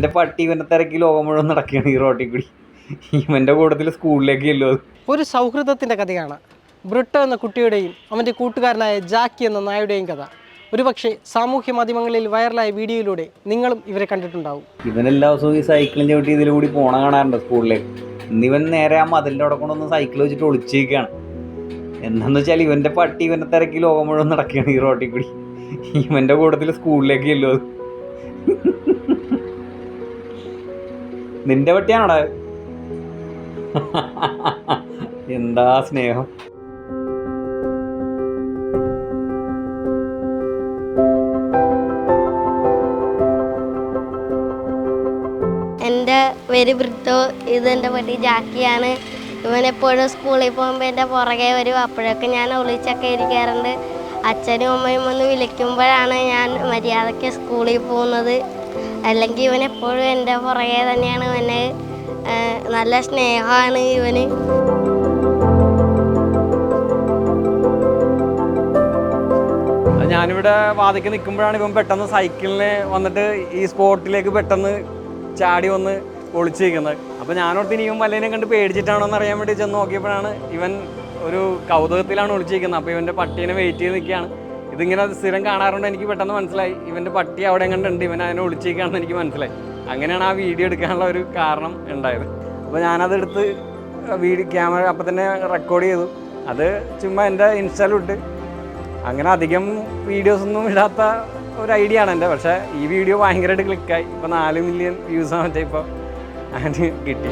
എന്റെ പട്ടി ഇവന്റെ തിരക്കി ലോകം മുഴുവൻ നടക്കുകയാണ് ഈ റോട്ടിൽ കൂടി. ഇവന്റെ കൂട്ടത്തിൽ സ്കൂളിലേക്ക് അല്ലോ ഒരു സൗഹൃദത്തിന്റെ കഥയാണ്. ബ്രിട്ടോ എന്ന കുട്ടിയുടെയും അവന്റെ കൂട്ടുകാരനായ ജാക്കി എന്ന നായുടെയും കഥ. ഒരുപക്ഷെ സാമൂഹ്യ മാധ്യമങ്ങളിൽ വൈറലായ വീഡിയോയിലൂടെ നിങ്ങളും ഇവരെ കണ്ടിട്ടുണ്ടാവും. ഇവനെല്ലാ ദിവസവും ഈ സൈക്കിളും ചവിട്ടി ഇതിൽ കൂടി പോണ കാണാറുണ്ട് സ്കൂളിലേക്ക് ഇന്നിവൻ നേരെ ആ മതിലിന്റെ അവിടെ കൊണ്ടൊന്ന് സൈക്കിൾ വെച്ചിട്ട് ഒളിച്ചിരിക്കുകയാണ് എന്താന്ന് വെച്ചാൽ ഇവന്റെ പട്ടി ഇവന്റെ തിരക്കി ലോകം മുഴുവൻ നടക്കുകയാണ് ഈ റോട്ടിൽ കൂടി. ഇവന്റെ കൂട്ടത്തിൽ സ്കൂളിലേക്ക് ചെല്ലോ നിന്റെ പട്ടിയാണോടാ? എന്താ സ്നേഹം? എന്റെ പേര് ബ്രിട്ടോ ഇതെന്റെ പട്ടി ജാക്കിയാണ്. ഇവനെപ്പോഴും സ്കൂളിൽ പോകുമ്പോൾ എന്റെ പുറകെ വരും. അപ്പോഴൊക്കെ ഞാൻ ഒളിച്ചൊക്കെ ഇരിക്കാറുണ്ട്. അച്ഛനും അമ്മയും ഒന്ന് വിളിക്കുമ്പോഴാണ് ഞാൻ മര്യാദയ്ക്ക് സ്കൂളിൽ പോകുന്നത്. അല്ലെങ്കിൽ ഇവൻ എപ്പോഴും എന്റെ പുറകെ തന്നെയാണ്. ഇവന് നല്ല സ്നേഹമാണ് ഇവന്. ഞാനിവിടെ വാതിക്ക് നിൽക്കുമ്പോഴാണ് ഇവൻ പെട്ടെന്ന് സൈക്കിളിന് വന്നിട്ട് ഈ സ്പോട്ടിലേക്ക് പെട്ടെന്ന് ചാടി വന്ന് ഒളിച്ചിരിക്കുന്നത്. അപ്പോൾ ഞാനോർത്ത് ഇനിയും വല്ലതിനെ കണ്ട് പേടിച്ചിട്ടാണോ എന്ന് അറിയാൻ വേണ്ടി ചെന്ന് നോക്കിയപ്പോഴാണ് ഇവൻ ഒരു കൗതുകത്തിലാണ് ഒളിച്ചിരിക്കുന്നത്. അപ്പോൾ ഇവന്റെ പട്ടീനെ വെയിറ്റ് ചെയ്ത് നിൽക്കുകയാണ്. ഇതിങ്ങനെ സ്ഥിരം കാണാറുണ്ട് എനിക്ക് പെട്ടെന്ന് മനസ്സിലായി. ഇവന്റെ പട്ടി അവിടെ കണ്ടുണ്ട് ഇവൻ അതിനെ ഒളിച്ചേക്കാണെന്ന് എനിക്ക് മനസ്സിലായി. അങ്ങനെയാണ് ആ വീഡിയോ എടുക്കാനുള്ള ഒരു കാരണം ഉണ്ടായത്. അപ്പോൾ ഞാനതെടുത്ത് വീഡിയോ ക്യാമറ അപ്പം തന്നെ റെക്കോർഡ് ചെയ്തു. അത് ചുമ്മാ എന്റെ ഇൻസ്റ്റാലിട്ട് അങ്ങനെ അധികം വീഡിയോസ് ഒന്നും ഇടാത്ത ഒരു ഐഡിയ ആണ് എന്റെ. പക്ഷേ ഈ വീഡിയോ ഭയങ്കരമായിട്ട് ക്ലിക്കായി ഇപ്പോൾ നാല് മില്യൺ വ്യൂസാണ് മറ്റേ ഇപ്പോൾ അതിന് കിട്ടി.